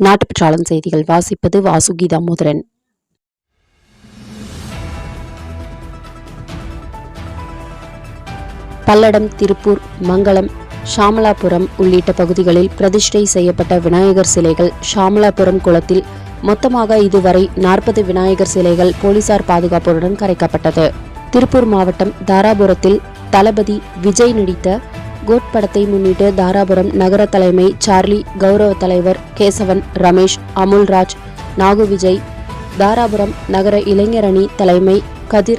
நாட்டுப்பற்றாளன் செய்திகள் வாசிப்பது வாசுகி தாமோதரன் பல்லடம் திருப்பூர் மங்களம் ஷாமலாபுரம் உள்ளிட்ட பகுதிகளில் பிரதிஷ்டை செய்யப்பட்ட விநாயகர் சிலைகள் ஷாமலாபுரம் குளத்தில் மொத்தமாக இதுவரை நாற்பது விநாயகர் சிலைகள் போலீசார் பாதுகாப்புடன் கரைக்கப்பட்டது. திருப்பூர் மாவட்டம் தாராபுரத்தில் தளபதி விஜய் நடித்த கோட் படத்தை முன்னிட்டு தாராபுரம் நகர தலைமை சார்லி கௌரவ தலைவர் கேசவன் ரமேஷ் அமுல்ராஜ் நாகு விஜய் தாராபுரம் நகர இளைஞரணி தலைமை கதிர்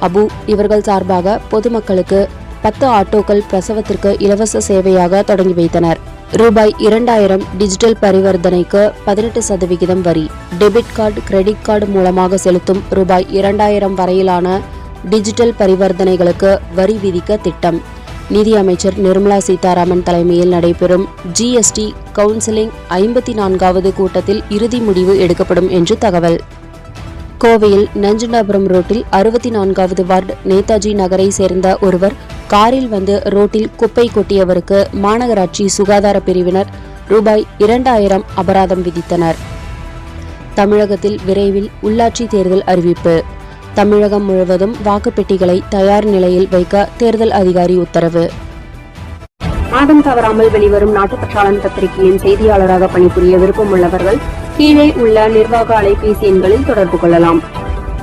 அபு இவர்கள் சார்பாக பொதுமக்களுக்கு பத்து ஆட்டோக்கள் பிரசவத்திற்கு இலவச சேவையாக தொடங்கி வைத்தனர். ரூபாய் இரண்டாயிரம் டிஜிட்டல் பரிவர்த்தனைக்கு பதினெட்டு சதவிகிதம் வரி. டெபிட் கார்டு கிரெடிட் கார்டு மூலமாக செலுத்தும் ரூபாய் இரண்டாயிரம் வரையிலான டிஜிட்டல் பரிவர்த்தனைகளுக்கு வரி விதிக்க திட்டம். நிதியமைச்சர் நிர்மலா சீதாராமன் தலைமையில் நடைபெறும் ஜிஎஸ்டி கவுன்சிலிங் ஐம்பத்தி நான்காவது கூட்டத்தில் இறுதி முடிவு எடுக்கப்படும் என்று தகவல். கோவையில் நஞ்சண்டாபுரம் ரோட்டில் அறுபத்தி நான்காவது வார்டு நேதாஜி நகரை சேர்ந்த ஒருவர் காரில் வந்து ரோட்டில் குப்பை கொட்டியவருக்கு மாநகராட்சி சுகாதார பிரிவினர் ரூபாய் இரண்டாயிரம் அபராதம் விதித்தனர். தமிழகத்தில் விரைவில் உள்ளாட்சி தேர்தல் அறிவிப்பு. தமிழகம் முழுவதும் வாக்குப்பெட்டிகளை தயார் நிலையில் வைக்க தேர்தல் அதிகாரி உத்தரவு. மாதம் தவறாமல் வெளிவரும் நாட்டுப்பற்றாளன் பத்திரிகையின் செய்தியாளராக பணிபுரிய விருப்பம் உள்ளவர்கள் கீழே உள்ள நிர்வாக அலைபேசி எண்களில் தொடர்பு கொள்ளலாம்.